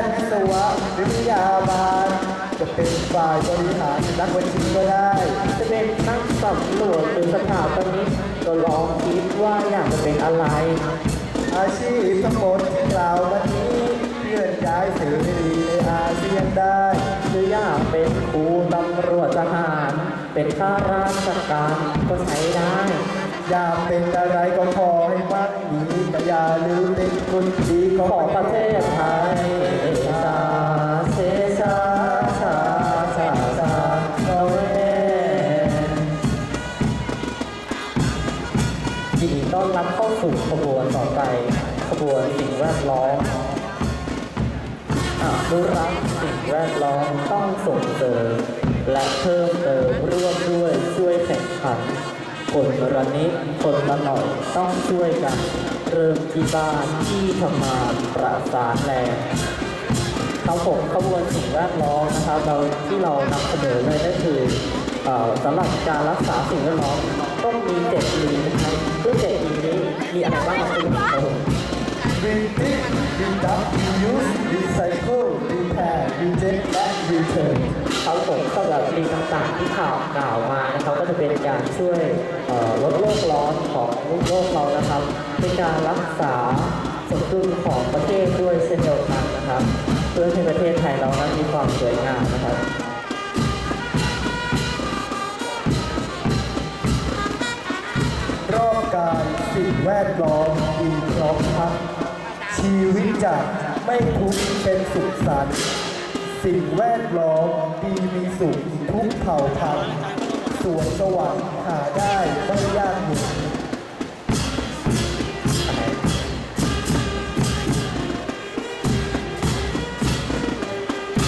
ทย์วิศวะหรือพยาบาล จะเป็นฝ่ายบริหารรักบัญชีก็ได้ จะเป็นนักสำรวจหรือสถาปนิกก็ลองคิดว่าอยากจะเป็นอะไร อาชีพทั้งหมดที่กล่าวมานี้เคลื่อนย้ายเสรีในอาเซียนได้หรืออยากเป็นครูตำรวจทหาร เป็นข้าราชการก็ใช้ได้ อยากเป็นอะไรก็ขอ อย่าลืมเป็นคนดีของประเทศไทยเอชาเชาชาชาชาโอเอยินดีต้อนรับเข้าสู่ขบวนต่อไปขบวนสิ่งแวดล้อมอนุรักษ์สิ่งแวดล้อมต้องส่งเสริมและเพิ่มเติมร่วมด้วยช่วยแข่งขัน คนละนิดคนละหน่อยต้องช่วยกัน เริ่มที่บ้านที่ทำงานประสานแรงครับผมขบวนสิ่งแวดล้อมนะครับเราที่เรานำเสนอเลยก็คือสำหรับการรักษาสิ่งแวดล้อมต้องมีเจ็ดลีนะครับซึ่งเจ็ดลีนี้มีอะไรบ้างครับผมรีดิฟรีดับรียูสรีไซเคิลรีแพร์รีเจ็คและ เทิร์นเขาผมสำหรับลีต่างๆที่ข่าวกล่าวมานะครับก็จะเป็นการช่วยลดโลกร้อนของโลกเรานะครับเป็นการรักษาสมดุลของประเทศด้วยเช่นเดียวกันนะครับ เพื่อให้ประเทศไทยเรานั้นมีความสวยงามนะครับรอบการสิ่งแวดล้อมดีพร้อมพักชีวิตจะไม่ทุกข์เป็นสุขสันต์ สิ่งแวดล้อมดีมีสุขทุกเผ่าพันธุ์สวนสวรรค์หาได้ไม่ยากหยุด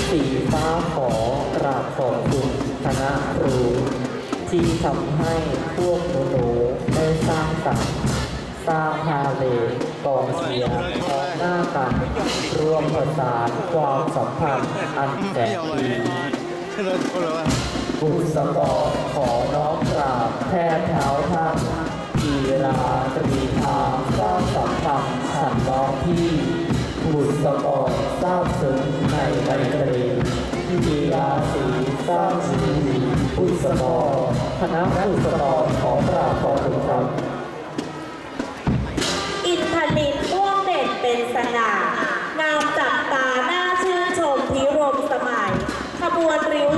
สีฟ้าขอกราบขอบคุณคณะครูที่ทำให้พวกหนูได้สร้างสรรค์สร้างฮาเลกองเชียร์กอง หน้ากัน รวมประสานความสัมพันธ์อันแสนดีบุษกรของน้อมกราบแทบเท้าท่านกีฬาตรีทางสร้างสัมพันธ์ฉันน้องพี่บุษกรทราบซึ้งในไมตรีกีฬาสีสร้างชีบุษกรคณะบุษกรขอกราบขอบคุณครับ สง่างามจับตาหน้าชื่นชมพิรมสมัย ขบวนริ้ว